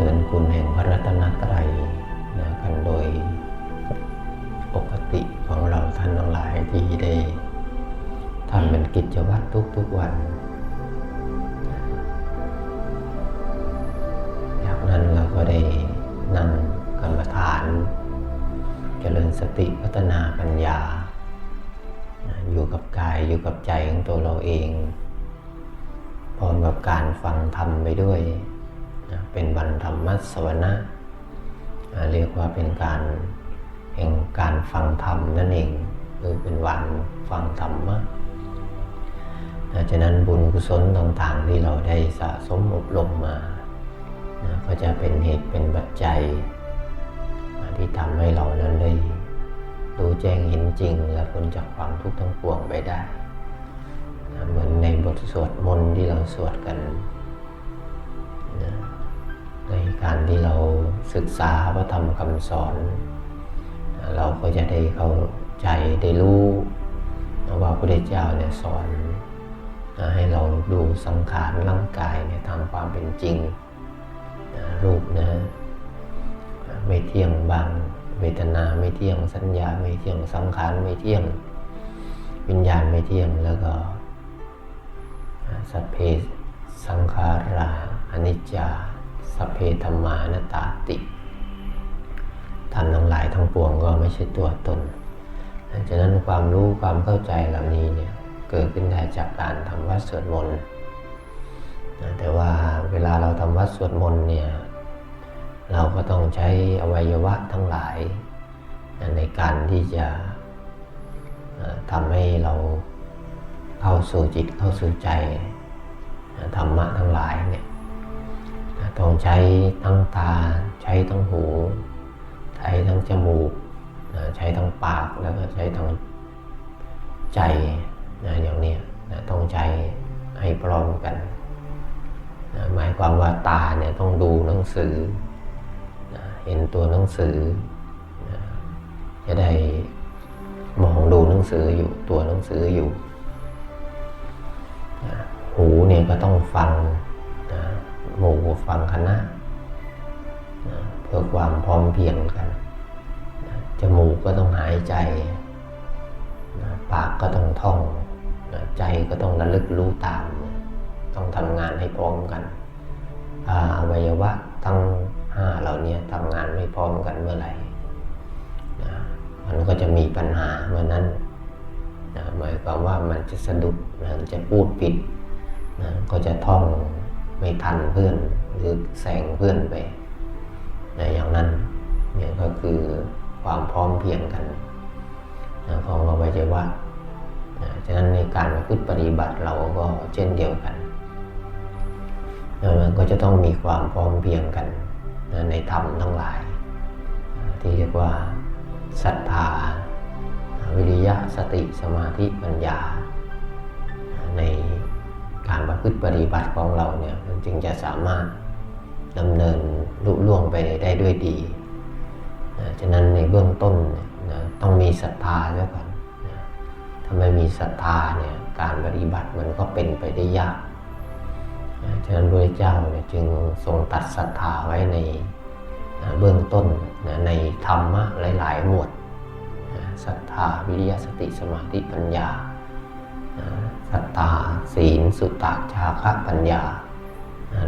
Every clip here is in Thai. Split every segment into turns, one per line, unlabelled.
สริญคุณแห่งพระรัตนตรัยนะกันโดยปกติของเราท่านทั้งหลายที่ได้ทำเป็นกิจวัตรทุกๆวันจากนั้นเราก็ได้นั่งกรรมฐาน เจริญสติพัฒนาปัญญา อยู่กับกายอยู่กับใจของตัวเราเองพร้อมกับการฟังธรรมไปด้วย เป็นวันธรรมสวนะเรียกว่าเป็นการแห่งการฟังธรรมนั่นเองหรือเป็นวันฟังธรรมะฉะนั้นบุญกุศลต่างๆที่เราได้สะสมอบรมมาก็จะเป็นเหตุเป็นปัจจัยที่ทำให้เรานั้นได้รู้แจ้งเห็นจริงและพ้นจากความทุกข์ทั้งปวงไปได้ เหมือนในบทสวดมนต์ที่เราสวดกัน ในการที่เราศึกษาพระธรรมคำสอน เราก็จะได้เข้าใจได้รู้ว่าพระพุทธเจ้าเนี่ยสอนให้เราดูสังขารร่างกายเนี่ยตามความเป็นจริง รูปนะไม่เที่ยงบางเวทนาไม่เที่ยงสัญญาไม่เที่ยงสังขารไม่เที่ยง วิญญาณไม่เที่ยงแล้วก็สัพเพสังขาราอนิจจา สัพเพธรรมานาตาติท่านทั้งหลายทั้งปวงก็ไม่ใช่ตัวตนดังนั้นความรู้ความเข้าใจเหล่านี้เนี่ยเกิดขึ้นได้จากการทำวัดสวดมนต์แต่ว่าเวลาเราทำวัดสวดมนต์เนี่ยเราก็ต้องใช้อวัยวะทั้งหลาย ในการที่จะทำให้เราเข้าสู่จิตเข้าสู่ใจธรรมะทั้งหลายเนี่ย ต้องใช้ทั้งตา ใช้ทั้งหู ใช้ทั้งจมูกใช้ทั้งปากแล้วก็ใช้ทั้งใจนะอย่างนี้นะต้องใช้ให้พร้อมกันนะหมายความว่าตาเนี่ยต้องดูหนังสือนะเห็นตัวหนังสือนะจะได้มองดูหนังสืออยู่ตัวหนังสืออยู่นะหูเนี่ยก็ต้องฟังนะ หมู่ฟังคณะเพื่อความพร้อมเพียงกันจมูกก็ต้องหายใจ ปากก็ต้องท่อง ใจก็ต้องระลึกรู้ตาม ต้องทำงานให้พร้อมกันอวัยวะทั้งห้าเหล่านี้ทำงานไม่พร้อมกันเมื่อไหร่มันก็จะมีปัญหาเมื่อนั้นหมายความว่ามันจะสะดุดมันจะพูดผิดก็จะท่อง ไม่ทันเพื่อนหรือแซงเพื่อนไปนะอย่างนั้นเนี่ยก็คือความพร้อมเพียงกันนะของอวัยวะนะฉะนั้นในการพูดปฏิบัติเราก็เช่นเดียวกันนะมันก็จะต้องมีความพร้อมเพียงกันนะในธรรมทั้งหลายที่เรียกว่าศรัทธาวิริยะสติสมาธิปัญญา ใน การประพฤติปฏิบัติของเราเนี่ยมันจึงจะสามารถดำเนินลุล่วงไปได้ด้วยดีนะฉะนั้นในเบื้องต้นนะต้องมีศรัทธาด้วยก่อนนะถ้าไม่มีศรัทธาเนี่ยการปฏิบัติมันก็เป็นไปได้ยากนะฉะนั้นพระเจ้าเนี่ยจึงทรงตัดศรัทธาไว้ในนะเบื้องต้นนะในธรรมะหลาย ๆ หมวดนะศรัทธาวิริยสติสมาธิปัญญา ศรัทธาศีล สุตตะชาคะปัญญา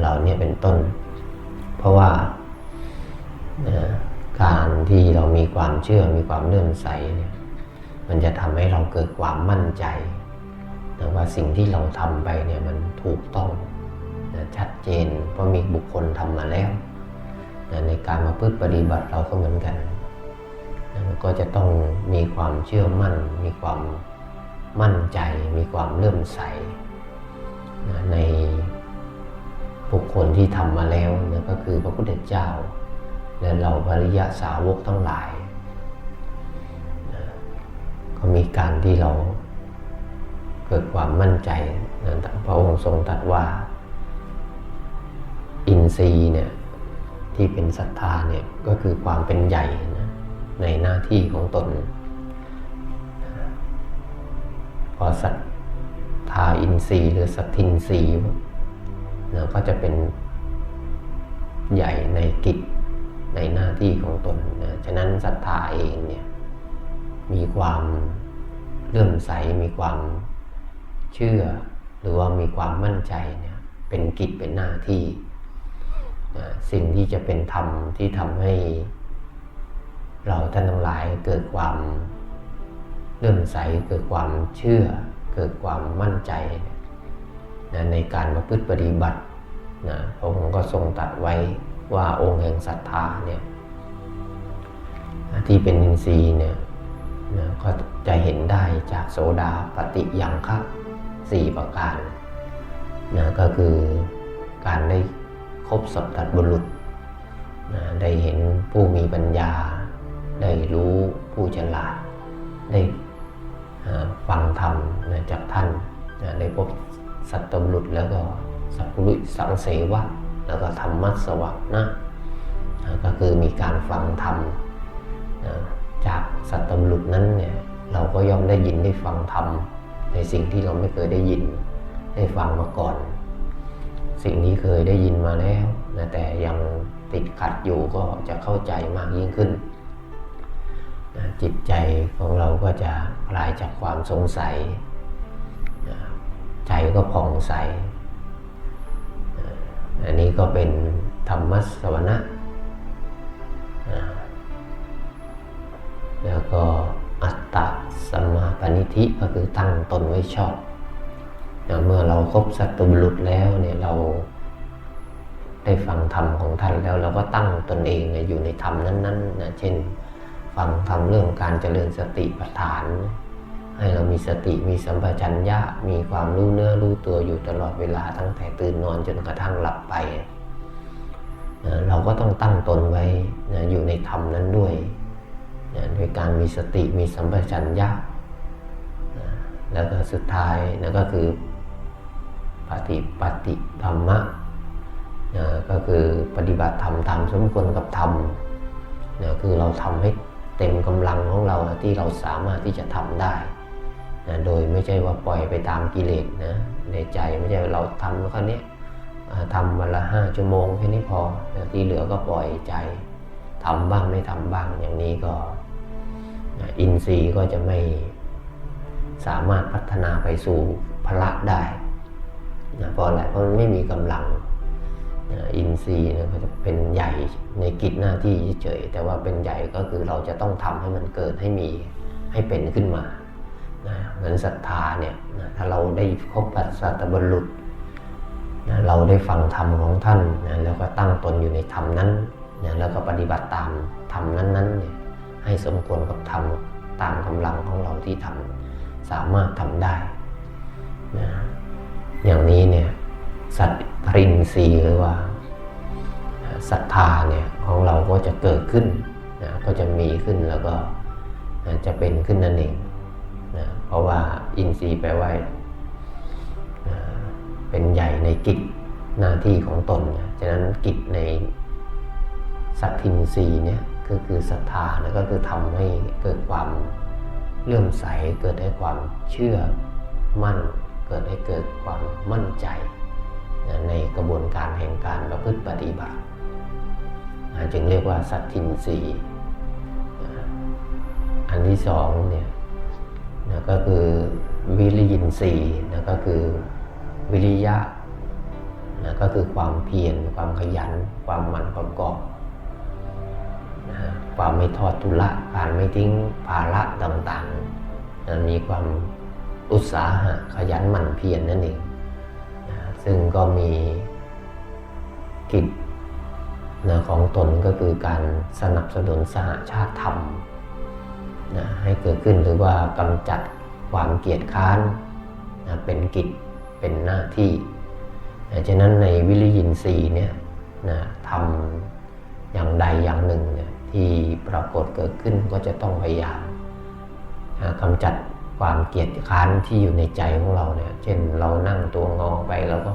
เหล่านี้เป็นต้น เพราะว่าการที่เรามีความเชื่อมีความเลื่อมใสเนี่ยมันจะทำให้เราเกิดความมั่นใจว่าสิ่งที่เราทำไปเนี่ยมันถูกต้องชัดเจนเพราะมีบุคคลทำมาแล้วในการมาพึ่งปฏิบัติเราก็เหมือนกันก็จะต้องมีความเชื่อมั่นมีความ มั่นใจมีความเลื่อมใสในบุคคลที่ทำมาแล้วนะก็คือพระพุทธเจ้า และเราภริยะสาวกทั้งหลายนะก็มีการที่เราเกิดความมั่นใจนะพระองค์ทรงตรัสว่า อินทรีย์เนี่ยที่เป็นศรัทธาเนี่ยก็คือความเป็นใหญ่นะในหน้าที่ของตน พอศรัทธาอินทรีย์หรือสัทธินทรีย์นะก็จะเป็นใหญ่ในกิจในหน้าที่ของตนนะฉะนั้นศรัทธาเองเนี่ยมีความเลื่อมใสมีความเชื่อ หรือว่ามีความมั่นใจเนี่ยเป็นกิจเป็นหน้าที่นะสิ่งที่จะเป็นธรรมที่ทำให้เราท่านทั้งหลายเกิดความ เลื่อมใสเกิดความเชื่อ เกิดความมั่นใจนะในการประพฤติปฏิบัตินะพระองค์ก็ทรงตัดไว้ว่าองค์แห่งศรัทธาเนี่ยที่เป็นอินทรีย์เนี่ยนะก็จะเห็นได้จากโสดาปฏิยังคะสี่ประการนะก็คือการได้คบสัตัดบุรุษนะได้เห็นผู้มีปัญญา ได้รู้ผู้ฉลาด ได้ ฟังธรรมจากท่านนะได้พบสัตตบุรุษแล้วก็สัพพุริสังเสวะ แล้วก็ธรรมัสวะนะนะก็คือมีการฟังธรรมจากสัตตบุรุษนั้นเนี่ยเราก็ย่อมได้ยินได้ฟังธรรมในสิ่งที่เราไม่เคยได้ยินได้ฟังมาก่อน สิ่งนี้เคยได้ยินมาแล้วนะแต่ยังติดขัดอยู่ก็จะเข้าใจมากยิ่งขึ้น จิตใจของเราก็จะคลายจากความสงสัย ใจก็ผ่องใส อันนี้ก็เป็นธรรมสวนะ แล้วก็อัตตะสัมมาปณิธิก็คือตั้งตนไว้ชอบเมื่อเราครบสัตตุบุรุษแล้วเนี่ยเราได้ฟังธรรมของท่านแล้วเราก็ตั้งตนเองอยู่ในธรรมนั้นๆนะเช่น ฟังทำเรื่องการเจริญสติปัฏฐาน ให้เรามีสติมีสัมปชัญญะมีความรู้เนื้อรู้ตัวอยู่ตลอดเวลาตั้งแต่ตื่นนอนจนกระทั่งหลับไปนะเราก็ต้องตั้งตนไว้นะอยู่ในธรรมนั้นด้วยนะด้วยการมีสติมีสัมปชัญญะนะแล้วก็สุดท้ายนะก็คือปฏิปฏิธรรมะนะก็คือปฏิบัติธรรมตามสมควรกับธรรมนะคือเราทำให้ เต็มกำลังของเราที่เราสามารถที่จะทำได้นะโดยไม่ใช่ว่าปล่อยไปตามกิเลสนะในใจไม่ใช่เราทำแค่นี้ทำวันละห้าชั่วโมงแค่นี้พอนะที่เหลือก็ปล่อยใจทำบ้างไม่ทำบ้างอย่างนี้ก็นะอินทรีย์ก็จะไม่สามารถพัฒนาไปสู่พละได้นะเพราะอะไรเพราะมันไม่มีกำลัง อินทรีย์นะก็จะเป็นใหญ่ในกิจหน้าที่เฉยแต่ว่าเป็นใหญ่ก็คือเราจะต้องทำให้มันเกิดให้มีให้เป็นขึ้นมานะเหมือนศรัทธาเนี่ยนะถ้าเราได้พบปัสสัตบรุษนะเราได้ฟังธรรมของท่านนะแล้วก็ตั้งตนอยู่ในธรรมนั้นนะแล้วก็ปฏิบัติตามธรรมนั้นๆเนี่ยให้สมควรกับธรรมตามกำลังของเราที่ทำสามารถทำได้นะอย่างนี้เนี่ย สัตตรินทรีหรือว่าศรัทธาเนี่ยของเราก็จะเกิดขึ้นนะก็จะมีขึ้นแล้วก็จะเป็นขึ้นนั่นเองนะเพราะว่าอินทรีย์แปลว่าเป็นใหญ่ในกิจหน้าที่ของตนนะฉะนั้นกิจในสัตทินรีเนี่ยก็คือศรัทธานะก็คือทำให้เกิดความเลื่อมใส เกิดให้ความเชื่อมั่น เกิดให้เกิดความมั่นใจ ในกระบวนการแห่งการประพฤติปฏิบัติ จึงเรียกว่าสัตทินรีอันที่สองเนี่ยนะก็คือวิริยินทรีย์นะก็คือวิริยะนะก็คือความเพียรความขยัน ความหมั่นประกอบนะความไม่ทอดทุละการไม่ทิ้งภาระต่างๆนะมีความอุตสาหะขยันหมั่นเพียรนนั่นเอง ซึ่งก็มีกิจนะของตนก็คือการสนับสนุนสหชาติธรรมนะให้เกิดขึ้นหรือว่ากำจัดความเกียดค้านนะเป็นกิจเป็นหน้าที่นะฉะนั้นในวิริยินทรีย์เนี่ยนะทำอย่างใดอย่างหนึ่งเนี่ยที่ปรากฏเกิดขึ้นก็จะต้องพยายามนะกำจัด ความเกียจค้านที่อยู่ในใจของเราเนี่ย เช่นเรานั่งตัวงอไปแล้วก็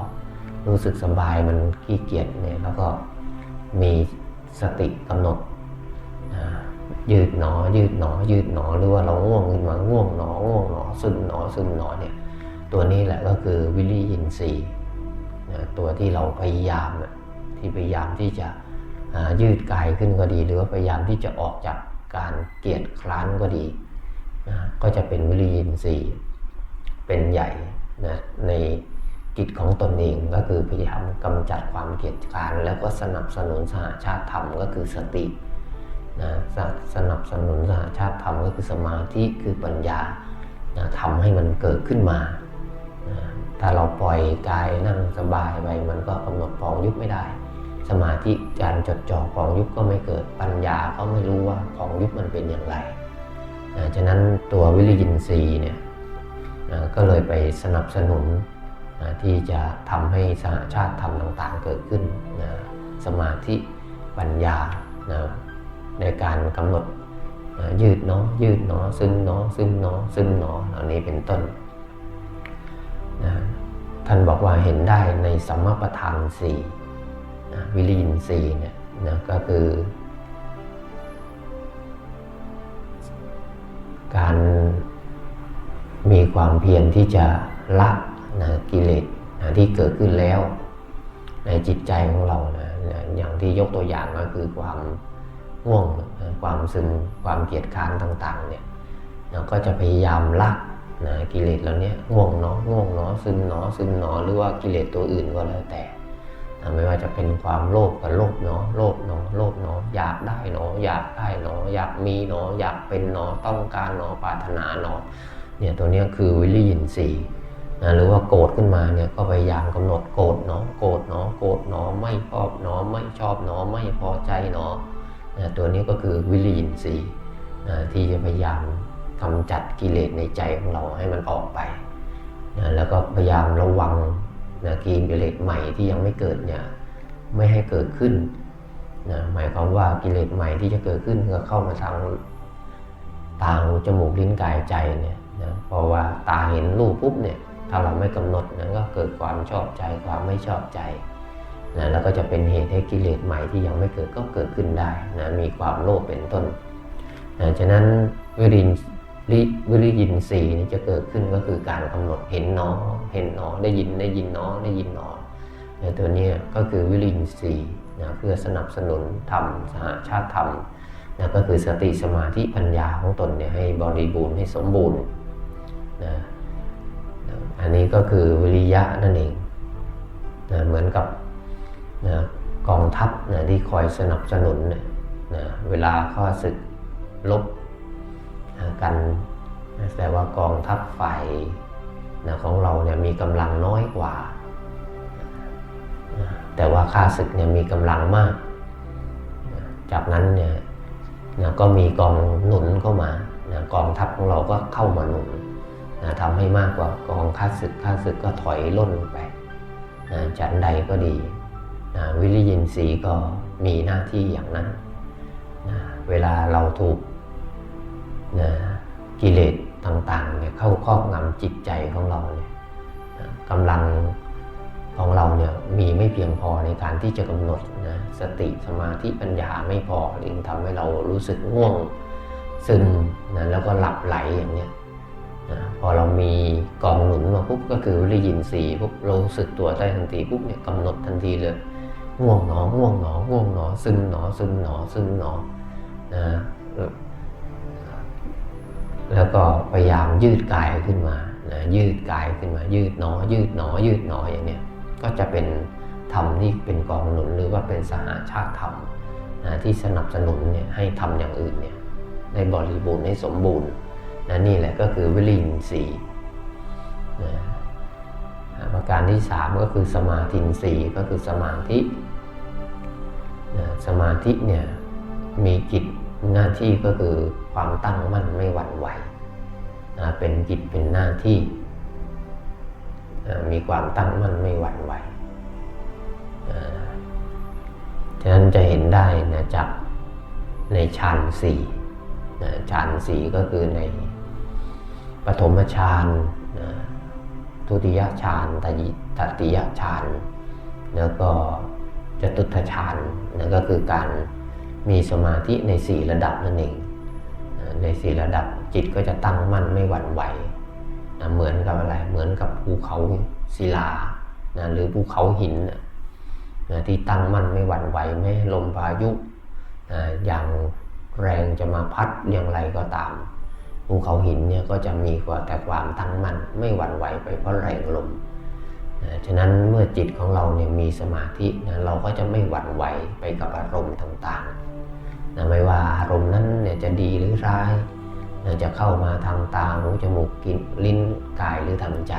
รู้สึกสบายมันขี้เกียจเนี่ยแล้วก็มีสติกำหนดยืดหนอ ยืดหนอ ยืดหนอหรือว่าเราง่วงขึ้นมาง่วงหนอง่วงหนอซึมหนอซึมหนอเนี่ยตัวนี้แหละก็คือวิริยินทรีย์ตัวที่เราพยายามที่พยายามที่จะยืดกายขึ้นก็ดี หรือว่าพยายามที่จะออกจากการเกียจคร้านก็ดี นะก็จะเป็นวิริยินทรีย์เป็นใหญ่นะในกิจของตนเองก็คือพยายามกำจัดความเกลียจคร้านแล้วก็สนับสนุนสหชาติธรรมก็คือสตินะสสนับสนุนสหชาติธรรมก็คือสมาธิคือปัญญานะทำให้มันเกิดขึ้นมานะถ้าเราปล่อยกายนั่งสบายไปมันก็กำหนดปองยุบไม่ได้ สมาธิการจดจ่อปองยุบก็ไม่เกิดปัญญาก็ไม่รู้ว่าปองยุบมันเป็นอย่างไร ฉะนั้นตัววิริยินทรีย์เนี่ยนะก็เลยไปสนับสนุนนะที่จะทำให้สหชาติธรรมต่างๆเกิดขึ้นนะสมาธิปัญญานะในการกำหนดนะยืดเนาะยืดเนาะซึ่งเนาะซึ่งเนาะซึ่งเนาะเหล่านี้เป็นต้นนะท่านบอกว่าเห็นได้ในสัมมาประธานสี่นะวิริยินทรีย์เนี่ยนะก็คือ การมีความเพียรที่จะละนะกิเลสนะที่เกิดขึ้นแล้ว ในจิตใจของเรานะนะอย่างที่ยกตัวอย่างก็คือความง่วงนะความซึมความเกียจค้านต่างๆเนี่ยเราก็จะพยายามละนะกิเลสเหล่านี้ง่วงเนาะง่วงเนาะซึมเนาะซึมเนาะหรือว่ากิเลสตัวอื่นก็แล้วแต่ ไม่ว่าจะเป็นความโลภกับโลภเนาะโลภเนาะโลภเนาะอยากได้เนาะอยากได้เนาะอยากมีเนาะอยากเป็นเนาะต้องการเนาะปรารถนาเนาะเนี่ยตัวนี้คือวิริยินทรีย์นะหรือว่าโกรธขึ้นมาเนี่ยก็พยายามกำหนดโกรธเนาะโกรธเนาะโกรธเนาะไม่ชอบเนาะไม่ชอบเนาะไม่พอใจเนาะนะตัวนี้ก็คือวิริยินทรีย์นะที่จะพยายามกำจัดกิเลสในใจของเราให้มันออกไปนะแล้วก็พยายามระวัง นะกิเลสใหม่ที่ยังไม่เกิดเนี่ยไม่ให้เกิดขึ้นนะหมายความว่ากิเลสใหม่ที่จะเกิดขึ้นก็เข้ามาทางตาหูจมูกลิ้นกายใจเนี่ยนะเพราะว่าตาเห็นรูปปุ๊บเนี่ยถ้าเราไม่กำหนดนะก็เกิดความชอบใจความไม่ชอบใจนะแล้วก็จะเป็นเหตุให้กิเลสใหม่ที่ยังไม่เกิดก็เกิดขึ้นได้นะมีความโลภเป็นต้นนะฉะนั้นวิริน วิวิริยินทรีนี่จะเกิดขึ้นก็คือการกำหนดเห็นหนอเห็นหนอได้ยินได้ยินหนอได้ยินหนอเนี่ยตัวนี้ก็คือวิริยินทรีนะเพื่อสนับสนุนธรรมสหชาติธรรมนะก็คือสติสมาธิปัญญาของตนเนี่ยให้บริบูรณ์ให้สมบูรณ์นะอันนี้ก็คือวิริยะนั่นเองนะเหมือนกับนะกองทัพนะที่คอยสนับสนุนเนี่ยนะเวลาข้อศึกลบ กันแต่ว่ากองทัพฝ่ายนะของเราเนี่ยมีกำลังน้อยกว่า แต่ว่าข้าศึกเนี่ยมีกำลังมาก จากนั้นเนี่ยนะก็มีกองหนุนเข้ามานะกองทัพของเราก็เข้ามาหนุนนะทำให้มากกว่ากองข้าศึกข้าศึกก็ถอยล่นไปนะจันใดก็ดีนะวิริยินทรีย์ก็มีหน้าที่อย่างนั้นนะเวลาเราถูก นะกิเลสต่างๆเนี่ยเข้าครอบงำจิตใจของเราเนี่ยนะกำลังของเราเนี่ยมีไม่เพียงพอในการที่จะกำหนดนะสติสมาธิปัญญาไม่พอจึงทำให้เรารู้สึกง่วงซึมนะแล้วก็หลับไหลอย่างเนี้ยนะพอเรามีกองหนุนมาปุ๊บก็คือได้ยินสีปุ๊บเรารู้สึกตัวได้ทันทีปุ๊บเนี่ยกำหนดทันทีเลยง่วงหนอง่วงหนอง่วงหนอซึมหนอซึมหนอซึมหนอนะ แล้วก็พยายามยืดกายขึ้นมานะยืดกายขึ้นมา ยืดหนอ ยืดหนอ ยืดหนออย่างเนี้ยก็จะเป็นธรรมที่เป็นกองหนุนหรือว่าเป็นสหาชาติธรรมนะที่สนับสนุนเนี่ยให้ทำอย่างอื่นเนี่ยในบริบูรณ์ให้สมบูรณ์นะนี่แหละก็คือวิริยินทรีย์นะประการที่สามก็คือสมาธินทรีย์ก็คือสมาธินะสมาธิเนี่ยมีกิจ หน้าที่ก็คือความตั้งมั่นไม่หวั่นไหวนะเป็นกิจเป็นหน้าที่มีความตั้งมั่นไม่หวั่นไหวฉะนั้นจะเห็นได้นะจากในฌานสี่ฌานสี่ก็คือในปฐมฌานนะทุติยฌานตัตติยฌาน แล้วก็จตุตถฌานนั่นก็คือการ มีสมาธิในสี่ระดับนั่นเอง ในสี่ระดับจิตก็จะตั้งมั่นไม่หวั่นไหวนะเหมือนกับอะไร เหมือนกับภูเขาศิลานะหรือภูเขาหินนะที่ตั้งมั่นไม่หวั่นไหวไม่ให้ลมพายุนะอย่างแรงจะมาพัดอย่างไรก็ตาม ภูเขาหินเนี่ยก็จะมีกว่าแต่ความตั้งมั่นไม่หวั่นไหวไปเพราะแรงลมนะฉะนั้นเมื่อจิตของเราเนี่ยมีสมาธินะเราก็จะไม่หวั่นไหวไปกับอารมณ์ต่างๆ นะไม่ว่าอารมณ์นั้นเนี่ยจะดีหรือร้ายนะจะเข้ามาทางตาหูจมูกกินลิ้นกายหรือทางใจ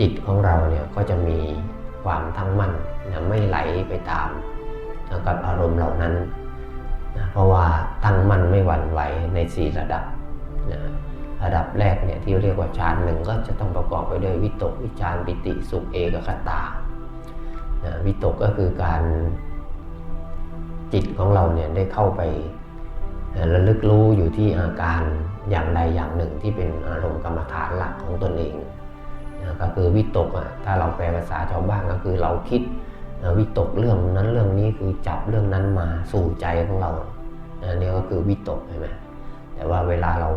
จิตของเราเนี่ยก็จะมีความทั้งมั่นนะไม่ไหลไปตามนะกับอารมณ์เหล่านั้นนะเพราะว่าตั้งมั่นไม่หวั่นไหวในสี่ระดับนะระดับแรกเนี่ยที่เรียกว่าฌานหนึ่งก็จะต้องประกอบไปด้วยวิตกวิจารปิติสุขเอกคตานะวิตกก็คือการ จิตของเราเนี่ยได้เข้าไประลึกรู้อยู่ที่อาการอย่างใดอย่างหนึ่งที่เป็นอารมณ์กรรมฐานหลักของตนเองนะก็คือวิตกอะถ้าเราแปลภาษาชาวบ้านก็คือเราคิดนะวิตกเรื่องนั้นเรื่องนี้คือจับเรื่องนั้นมาสู่ใจของเรานะนี่ก็คือวิตกใช่ไหมแต่ว่าเวลาเรา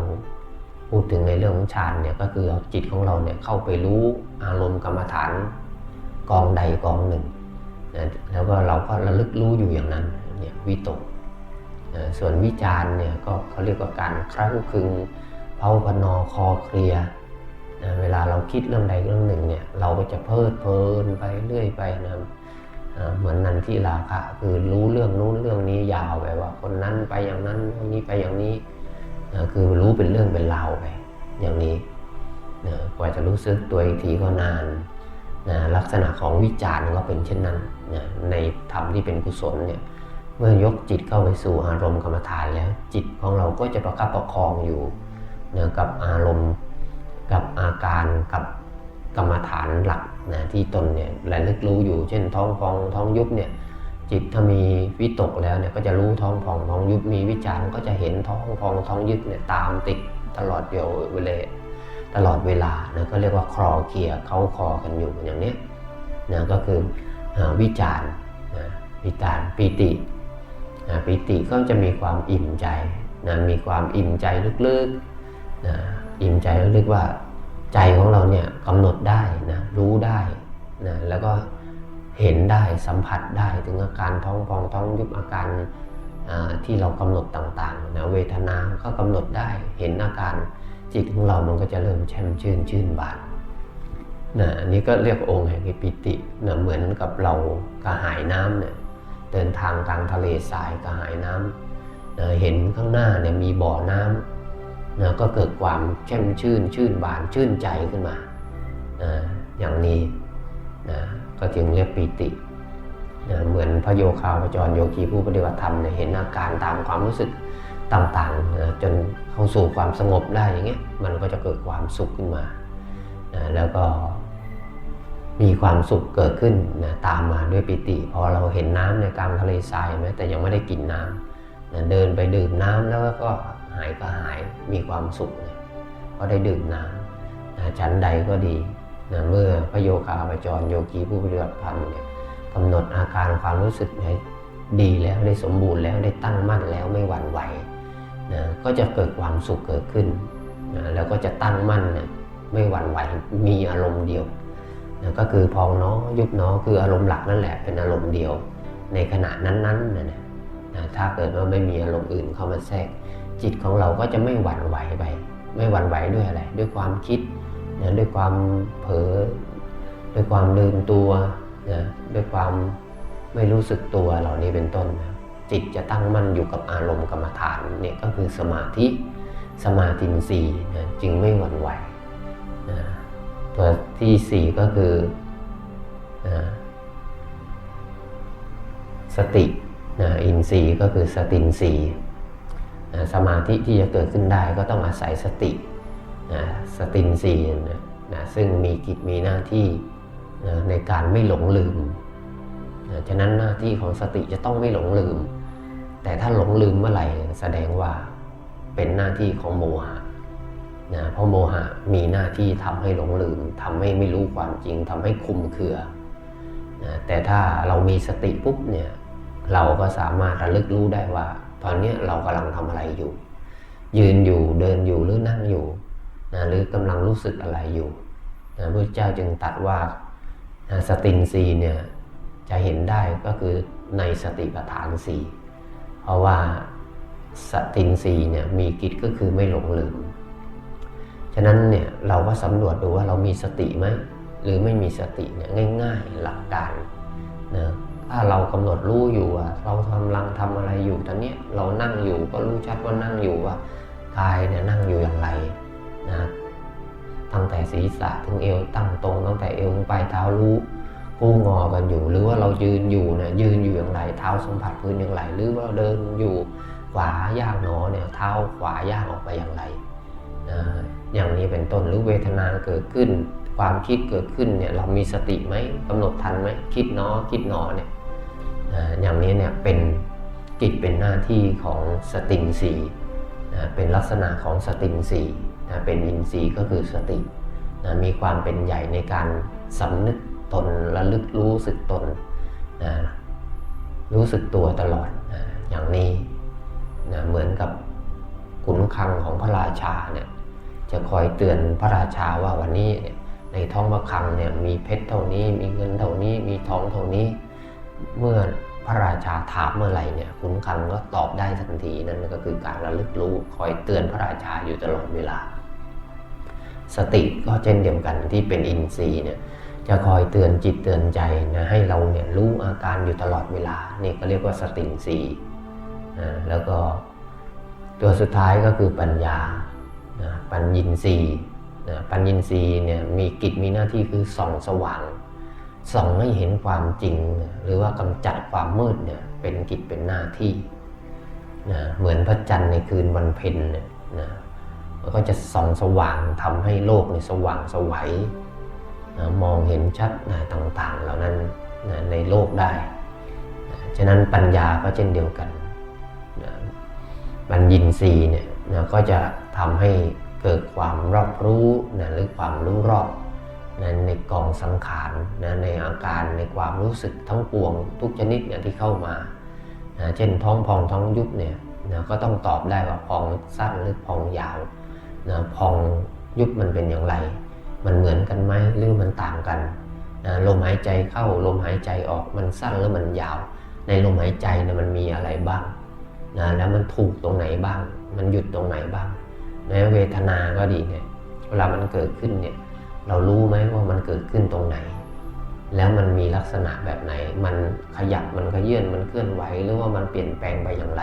พูดถึงในเรื่องของฌานเนี่ยก็คือเอาจิตของเราเนี่ยเข้าไปรู้อารมณ์กรรมฐานกองใดกองหนึ่งนะแล้วก็เราก็ระลึกรู้อยู่อย่างนั้น เนี่ยวิตกส่วนวิจารเนี่ยก็เขาเรียกว่าการครั้งคึงเผาพนอคอเคลียนะเวลาเราคิดเรื่องใดเรื่องหนึ่งเนี่ยเราก็จะเพลิดเพลินไปเรื่อยไปนะเหมือนนันที่ราคะคือรู้เรื่องนู้นเรื่องนี้ยาวไปว่า คนนั้นไปอย่างนั้นคนนี้ไปอย่างนี้นะคือรู้เป็นเรื่องเป็นราวไปอย่างนี้นะกว่าจะรู้สึกตัวอีกทีก็นานนะลักษณะของวิจารณ์ก็เป็นเช่นนั้นนะในธรรมที่เป็นกุศลเนี่ย เมื่อยกจิตเข้าไปสู่อารมณ์กรรมฐานแล้ว จิตของเราก็จะประคับประคองอยู่นะกับอารมณ์กับอาการกับกรรมฐานหลักนะที่ตนเนี่ยระลึกรู้อยู่ เช่นท้องพองท้องยุบเนี่ยจิตถ้ามีวิตกแล้วเนี่ยก็จะรู้ท้องพองท้องยุบมีวิจารณ์ก็จะเห็นท้องพองท้องยุบเนี่ยตามติดตลอดเดียวเวลาตลอดเวลานะก็เรียกว่าคลอเคลียเขาคอกันอยู่อย่างนี้นะก็คือวิจารณ์นะวิจารณ์ปีติ นะปิติก็จะมีความอิ่มใจนะมีความอิ่มใจลึกๆนะอิ่มใจลึกๆว่าใจของเราเนี่ยกำหนดได้นะรู้ได้นะแล้วก็เห็นได้สัมผัสได้ถึงอาการท้องพองท้องยุบอาการที่เรากำหนดต่างๆนะเวทนาก็กำหนดได้เห็นอาการจิตของเรามันก็จะเริ่มแช่มชื่นชื่นบานนะอันนี้ก็เรียกองค์แห่งปิตินะเหมือนกับเรากระหายน้ำเนี่ย เดินทางกลางทะเลทรายกระหายน้ำนะเห็นข้างหน้าเนี่ยมีบ่อน้ำนะก็เกิดความแช่มชื่น ชื่นบานชื่นใจขึ้นมานะอย่างนี้นะก็จึงเรียกปิตินะเหมือนพระโยคาวจรโยคีผู้ปฏิบัติธรรมเนี่ยเห็นอาการตามความรู้สึกต่างๆนะจนเข้าสู่ความสงบได้อย่างเงี้ยมันก็จะเกิดความสุขขึ้นมานะแล้วก็ มีความสุขเกิดขึ้นนะตามมาด้วยปิติ พอเราเห็นน้ำในกลางทะเลทรายไหมแต่ยังไม่ได้กินน้ำนะเดินไปดื่มน้ำแล้วก็หายก็หายมีความสุขเนี่ยก็ได้ดื่มน้ำนะชั้นใดก็ดีนะเมื่อพระโยคาปจรโยกีผู้ปฏิบัติธรรมเนี่ยกำหนดอาการความรู้สึกให้ดีแล้วได้สมบูรณ์แล้วได้ตั้งมั่นแล้วไม่หวั่นไหวนะก็จะเกิดความสุขเกิดขึ้นนะแล้วก็จะตั้งมั่นนะไม่หวั่นไหวมีอารมณ์เดียว นะก็คือพองเน้อยุบเน้อคืออารมณ์หลักนั่นแหละเป็นอารมณ์เดียว ในขณะนั้นๆนะนะถ้าเกิดว่าไม่มีอารมณ์อื่นเข้ามาแทรก จิตของเราก็จะไม่หวั่นไหวไป ไม่หวั่นไหวด้วยอะไร ด้วยความคิดนะด้วยความเผลอด้วยความลืมตัวนะด้วยความไม่รู้สึกตัวเหล่านี้เป็นต้นนะจิตจะตั้งมั่นอยู่กับอารมณ์กรรมฐานเนี่ยก็คือสมาธิสมาธิสี่นะจึงไม่หวั่นไหวนะตัว ที่สี่ก็คือสตินะอินทรีย์ก็คือสตินทรีย์นะสมาธิที่จะเกิดขึ้นได้ก็ต้องอาศัยสตินะสตินทรีย์นะนะซึ่งมีกิจมีหน้าที่นะในการไม่หลงลืมนะฉะนั้นหน้าที่ของสติจะต้องไม่หลงลืม แต่ถ้าหลงลืมเมื่อไหร่แสดงว่าเป็นหน้าที่ของโมหะ นะเพราะโมหะมีหน้าที่ทำให้หลงลืมทำให้ไม่รู้ความจริงทำให้คุมเคือนะแต่ถ้าเรามีสติปุ๊บเนี่ยเราก็สามารถระลึกรู้ได้ว่า ตอนนี้เรากำลังทำอะไรอยู่ ยืนอยู่เดินอยู่หรือนั่งอยู่นะหรือกำลังรู้สึกอะไรอยู่นะพระเจ้าจึงตรัดว่านะสตินรีเนี่ยจะเห็นได้ก็คือในสติปัฏฐานสี่เพราะว่าสตินรีเนี่ยมีกิจก็คือไม่หลงลืม ฉะนั้นเนี่ยเราก็สำรวจดูว่าเรามีสติไหมหรือไม่มีสติเนี่ยง่าย ๆหลักการนะถ้าเรากำหนดรู้อยู่ว่าเรากำลังทำอะไรอยู่ตอนเนี้ยเรานั่งอยู่ก็รู้ชัดว่านั่งอยู่ว่ากายเนี่ยนั่งอยู่อย่างไรนะตั้งแต่ศีรษะถึงเอวตั้งตรงตั้งแต่เอวถึงปลายเท้ารู้กู้งอกันอยู่ หรือว่าเรายืนอยู่เนี่ยยืนอยู่อย่างไรเท้าสัมผัสพื้นอย่างไร หรือว่าเดินอยู่ขวาย่างหนอเนี่ยเท้าขวาย่างออกไปอย่างไร อย่างนี้เป็นต้นหรือเวทนาเกิดขึ้น ความคิดเกิดขึ้นเนี่ยเรามีสติไหมกำหนดทันไหมคิดเนอคิดหนอเนี่ยอย่างนี้เนี่ยเป็นกิจเป็นหน้าที่ของสติงสีเป็นลักษณะของสติงสีเป็นอินทรีย์ก็คือสติมีความเป็นใหญ่ในการสำนึกตนระลึกรู้สึกตนรู้สึกตัวตลอดอย่างนี้เหมือนกับ ขุนคลังของพระราชาเนี่ยจะคอยเตือนพระราชาว่าวันนี้ในท้องพระคลังเนี่ยมีเพชรเท่านี้มีเงินเท่านี้มีทองเท่านี้ เมื่อพระราชาถามเมื่อไหร่เนี่ยขุนคลังก็ตอบได้ทันทีนั่นก็คือการระลึกรู้คอยเตือนพระราชาอยู่ตลอดเวลา สติก็เช่นเดียวกันที่เป็นอินทรีย์เนี่ยจะคอยเตือนจิตเตือนใจนะให้เราเนี่ยรู้อาการอยู่ตลอดเวลานี่ก็เรียกว่าสติอินทรีย์แล้วก็ ตัวสุดท้ายก็คือปัญญา ปัญญินทรีย์ปัญญินทรีย์เนี่ยมีกิจมีหน้าที่คือส่องสว่างส่องให้เห็นความจริง หรือว่ากำจัดความมืดเนี่ยเป็นกิจเป็นหน้าที่นะเหมือนพระจันทร์ในคืนวันเพ็ญเนี่ยนะมันก็จะส่องสว่างทำให้โลกเนี่ยสว่างสวัยนะมองเห็นชัดนะต่างๆ เหล่านั้นนะในโลกได้นะฉะนั้นปัญญาก็เช่นเดียวกัน ปัญญินทรีย์เนี่ยนะก็จะทำให้เกิดความรอบรู้นะหรือความรู้รอบนะในกองสังขารนะในอาการในความรู้สึกทั้งปวง ทุกชนิดเนี่ยที่เข้ามานะเช่นท้องพองท้องยุบเนี่ยนะก็ต้องตอบได้ว่าพองสั้นหรือพองยาวนะพองยุบมันเป็นอย่างไร มันเหมือนกันไหมหรือมันต่างกันนะลมหายใจเข้าลมหายใจออกมันสั้นหรือมันยาว ในลมหายใจเนี่ยมันมีอะไรบ้าง นะแล้วมันถูกตรงไหนบ้าง มันหยุดตรงไหนบ้างในเวทนาก็ดีเนี่ยเวลามันเกิดขึ้นเนี่ยเรารู้ไหมว่ามันเกิดขึ้นตรงไหน แล้วมันมีลักษณะแบบไหน มันขยับมันขยื่นมันเคลื่อนไหวหรือว่ามันเปลี่ยนแปลงไปอย่างไร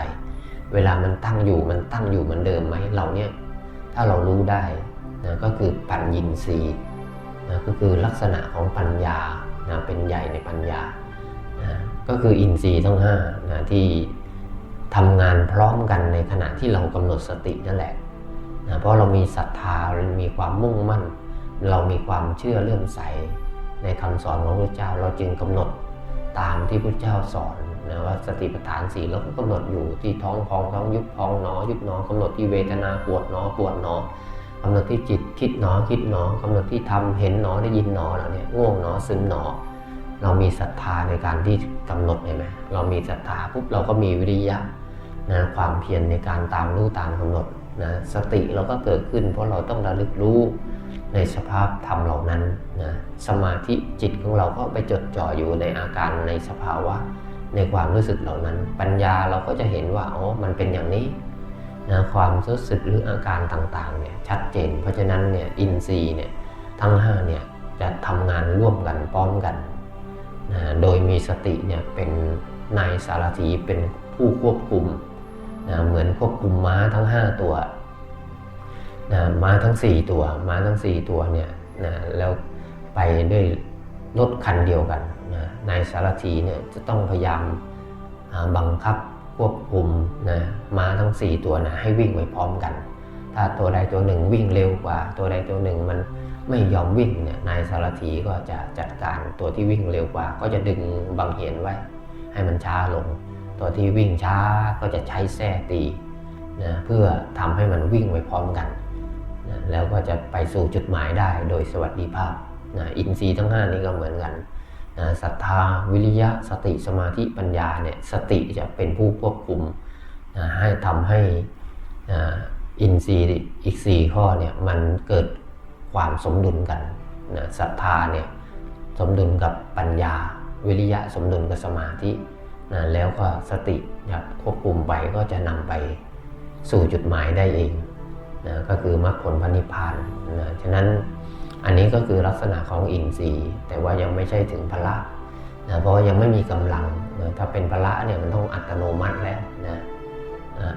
เวลามันตั้งอยู่มันตั้งอยู่เหมือนเดิมไหมเราเนี่ยถ้าเรารู้ได้นะก็คือปัญญินทรีย์นะก็คือลักษณะของปัญญานะเป็นใหญ่ในปัญญานะก็คืออินทรีย์ทั้งห้านะที่ ทำงานพร้อมกันในขณะที่เรากำหนดสตินั่นแหละนะเพราะเรามีศรัทธาเรามีความมุ่งมั่น เรามีความเชื่อเลื่อมใส ในคำสอนของพระเจ้าเราจึงกำหนดตามที่พระเจ้าสอนนะว่าสติปัฏฐานสี่เราก็กำหนดอยู่ที่ท้องพองท้องยุบพองหนอ ยุบหนอกำหนดที่เวทนาปวดหนอปวดหนอกำหนดที่จิตคิดหนอคิดหนอกำหนดที่ทำเห็นหนอได้ยินหนอเหล่านี้ง่วงหนอซึมหนอ เรามีศรัทธาในการที่กำหนดเห็นไหมเรามีศรัทธาปุ๊บเราก็มีวิริยะ นะความเพียรในการตามรู้ตามกำหนดนะสติเราก็เกิดขึ้น เพราะเราต้องระลึกรู้ในสภาพธรรมเหล่านั้นนะสมาธิจิตของเราก็ไปจดจ่ออยู่ในอาการในสภาวะในความรู้สึกเหล่านั้น ปัญญาเราก็จะเห็นว่าอ๋อมันเป็นอย่างนี้นะความรู้สึกหรืออาการต่างๆเนี่ยชัดเจน เพราะฉะนั้นเนี่ยอินทรีย์เนี่ยทั้งห้าเนี่ยจะทำงานร่วมกันพร้อมกันนะโดยมีสติเนี่ยเป็นนายสารถีเป็นผู้ควบคุม นะเหมือนควบคุมม้าทั้ง 5 ตัวนะม้าทั้ง 4 ตัว ม้าทั้ง 4 ตัวเนี่ยนะแล้วไปด้วยรถคันเดียวกันนะนายสารถีเนี่ยจะต้องพยายามบังคับควบคุมนะม้าทั้ง 4 ตัวนะให้วิ่งไปพร้อมกัน ถ้าตัวใดตัวหนึ่งวิ่งเร็วกว่า ตัวใดตัวหนึ่งมันไม่ยอมวิ่งเนี่ยนายสารถีก็จะจัดการตัวที่วิ่งเร็วกว่า ก็จะดึงบังเหียนไว้ ให้มันช้าลง ตัวที่วิ่งช้าก็จะใช้แส้ตีนะเพื่อทำให้มันวิ่งไปพร้อมกันนะแล้วก็จะไปสู่จุดหมายได้โดยสวัสดิภาพนะอินทรีย์ทั้ง 5 นี้ก็เหมือนกันนะศรัทธาวิริยะสติสมาธิปัญญาเนี่ยสติจะเป็นผู้ควบคุมนะให้ทำให้นะอินทรีย์อีก 4 ข้อเนี่ยมันเกิดความสมดุลกันนะศรัทธาเนี่ยสมดุลกับปัญญา วิริยะสมดุลกับสมาธิ นะแล้วก็สติจะควบคุมไปก็จะนำไปสู่จุดหมายได้เองนะก็คือมรรคผลพระนิพพานนะฉะนั้นอันนี้ก็คือลักษณะของอินทรีย์ แต่ว่ายังไม่ใช่ถึงพละนะเพราะยังไม่มีกำลังนะถ้าเป็นพละเนี่ยมันต้องอัตโนมัติแล้วนะ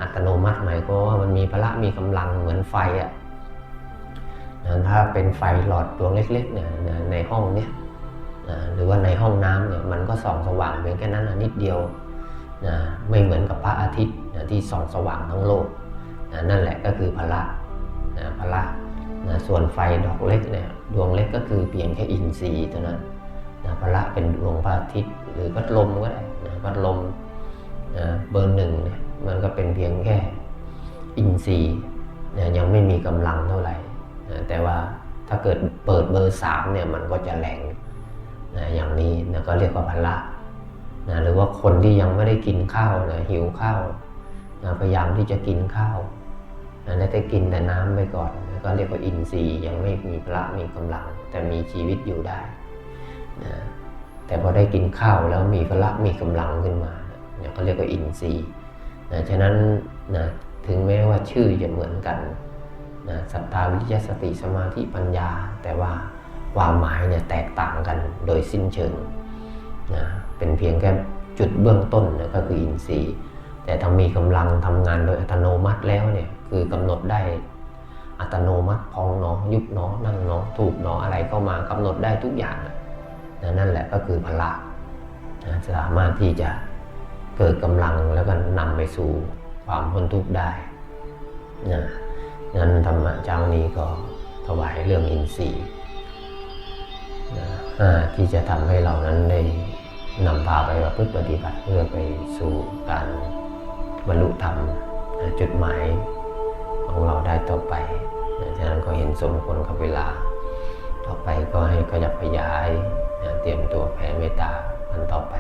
อัตโนมัติหมายความว่ามันมีพละมีกำลังเหมือนไฟอะนะถ้าเป็นไฟหลอดดวงเล็กๆเนี่ยนะในห้องเนี่ย นะหรือว่าในห้องน้ำเนี่ยมันก็ส่องสว่างเพียงแค่นั้นนิดเดียวนะไม่เหมือนกับพระอาทิตย์นะที่ส่องสว่างทั้งโลกนะนั่นแหละก็คือพละนะพละนะส่วนไฟดอกเล็กเนี่ยดวงเล็กก็คือเพียงแค่อินทรีย์เท่านั้นนะพละเป็นดวงพระอาทิตย์หรือพัดลมก็ได้นะพัดลมนะเบอร์หนึ่งเนี่ยมันก็เป็นเพียงแค่อินทรีย์นะยังไม่มีกำลังเท่าไหร่นะแต่ว่าถ้าเกิดเปิดเบอร์สามเนี่ยมันก็จะแรง นะอย่างนี้นะก็เรียกว่าพละนะหรือว่าคนที่ยังไม่ได้กินข้าวนะหิวข้าวนะพยายามที่จะกินข้าวนะแล้แต่กินแต่น้ำไปก่อนนะก็เรียกว่าอินทรีย์ยังไม่มีพละมีกำลัง แต่มีชีวิตอยู่ได้นะแต่พอได้กินข้าวแล้วมีพละมีกำลังขึ้นมาเนี่ยก็เรียกว่าอินทรีย์นะฉะนั้นนะถึงแม้ว่าชื่อจะเหมือนกันนะศรัทธาวิทยาสติสมาธิปัญญาแต่ว่า ความหมายเนี่ยแตกต่างกันโดยสิ้นเชิงนะเป็นเพียงแค่จุดเบื้องต้นนะก็คืออินทรีย์ แต่ถ้ามีกำลังทำงานโดยอัตโนมัติแล้วเนี่ยคือกำหนดได้อัตโนมัติพองหนอยุบหนอนั่งหนอถูกหนออะไรเข้ามากำหนดได้ทุกอย่างนะนั่นแหละก็คือพละนะสามารถที่จะเกิดกำลังแล้วก็นำไปสู่ความพ้นทุกข์ได้นะงั้นธรรมะเจ้านี้ก็ถวายเรื่องอินทรีย์ ที่จะทำให้เรานั้นได้นำพาไปประพฤติปฏิบัติเพื่อไปสู่การบรรลุธรรมจุดหมายของเราได้ต่อไปนะฉะนั้นก็เห็นสมควรกับเวลา ต่อไปก็ให้ขยับขยายนะเตรียมตัวแผ่เมตตาอันต่อไป